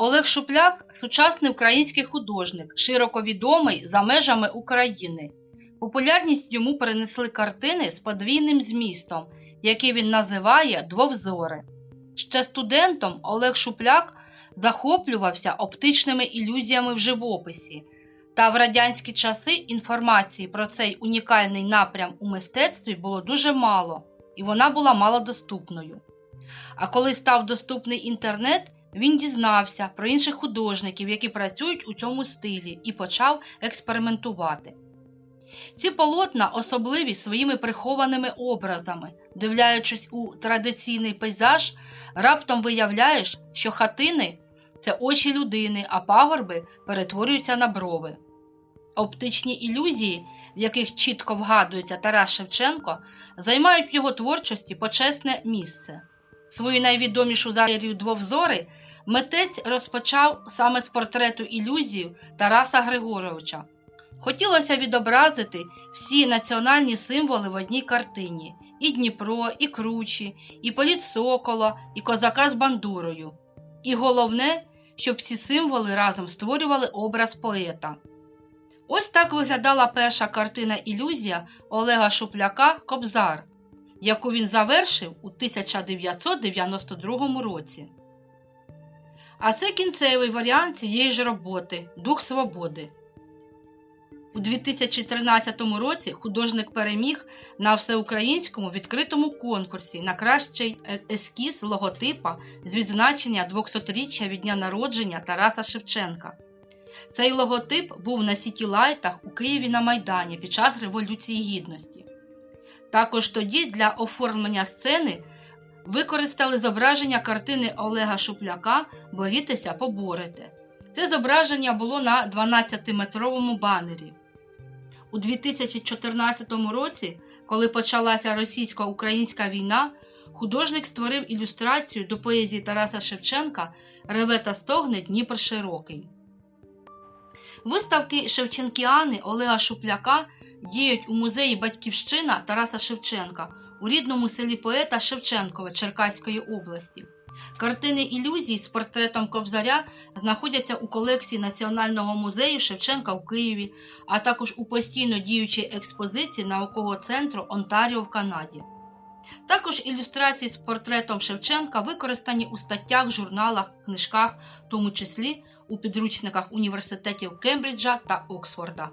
Олег Шупляк сучасний український художник, широко відомий за межами України. Популярність йому перенесли картини з подвійним змістом, які він називає двовзори. Ще студентом Олег Шупляк захоплювався оптичними ілюзіями в живописі, та в радянські часи інформації про цей унікальний напрям у мистецтві було дуже мало, і вона була малодоступною. А коли став доступний інтернет, він дізнався про інших художників, які працюють у цьому стилі, і почав експериментувати. Ці полотна особливі своїми прихованими образами. Дивляючись у традиційний пейзаж, раптом виявляєш, що хатини це очі людини, а пагорби перетворюються на брови. Оптичні ілюзії, в яких чітко вгадується Тарас Шевченко, займають в його творчості почесне місце. Свою найвідомішу серію двовзори митець розпочав саме з портрету ілюзію Тараса Григоровича. Хотілося відобразити всі національні символи в одній картині: і Дніпро, і Кручі, і політ Сокола, і козака з бандурою. І головне, щоб всі символи разом створювали образ поета. Ось так виглядала перша картина ілюзія Олега Шупляка Кобзар, яку він завершив у 1992 році. А це кінцевий варіант цієї ж роботи Дух свободи. У 2013 році художник переміг на всеукраїнському відкритому конкурсі на кращий е- ескіз логотипа з відзначення 200-річчя від дня народження Тараса Шевченка. Цей логотип був на сітілайтах у Києві на Майдані під час Революції Гідності. Також тоді для оформлення сцени використали зображення картини Олега Шупляка Борітеся, поборете. Це зображення було на 12-метровому банері. У 2014 році, коли почалася російсько-українська війна, художник створив ілюстрацію до поезії Тараса Шевченка Реве та стогне Дніпр широкий. Виставки Шевченкіани Олега Шупляка діють у музеї Батьківщина Тараса Шевченка у рідному селі поета Шевченкове Черкаської області. Картини ілюзій з портретом Кобзаря знаходяться у колекції Національного музею Шевченка у Києві, а також у постійно діючій експозиції наукового центру Онтаріо в Канаді. Також ілюстрації з портретом Шевченка використані у статтях, журналах, книжках, в тому числі у підручниках університетів Кембриджа та Оксфорда.